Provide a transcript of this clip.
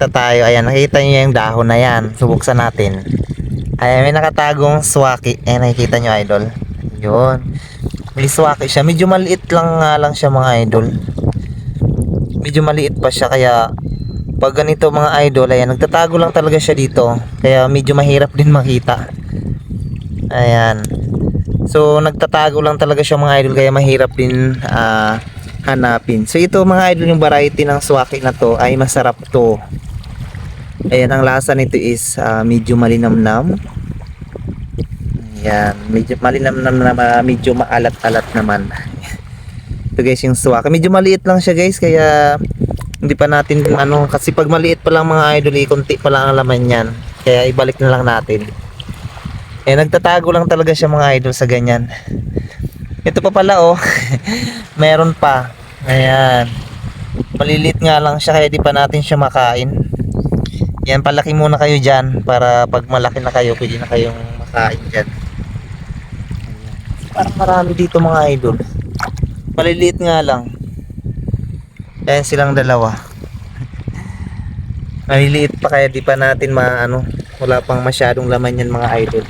Ta tayo. Ayan, nakita nyo yung dahon na yan. Subuksan natin. Ayan, may nakatagong swaki. Ayan, nakikita nyo, idol. Yun. May swaki siya. Medyo maliit lang nga lang siya, mga idol. Medyo maliit pa siya, kaya pag ganito mga idol, ayan, nagtatago lang talaga siya dito. Kaya medyo mahirap din makita. Ayan. So, nagtatago lang talaga siya mga idol, kaya mahirap din ah, hanapin. So, ito mga idol, yung variety ng swaki na to ay masarap to. Ayan, ang lasa nito is ah, medyo malinamnam. Ayan, medyo malinamnam na ma- medyo maalat-alat naman. Ito guys, yung swaki. Medyo maliit lang siya guys, kaya hindi pa natin ano, kasi pag maliit pa lang mga idol, eh, konti pa lang ang laman yan. Kaya ibalik na lang natin. Eh, nagtatago lang talaga siya mga idol sa ganyan. Ito pa pala oh. Meron pa. Ayan. Malilit nga lang siya kaya di pa natin siya makain. Yan, palaki muna kayo dyan para pag malaki na kayo, pwede na kayong makain dyan. Parang marami dito mga idol. Maliliit nga lang. Ayan silang dalawa. Maliliit pa kaya di pa natin maano, wala pang masyadong laman yan mga idol.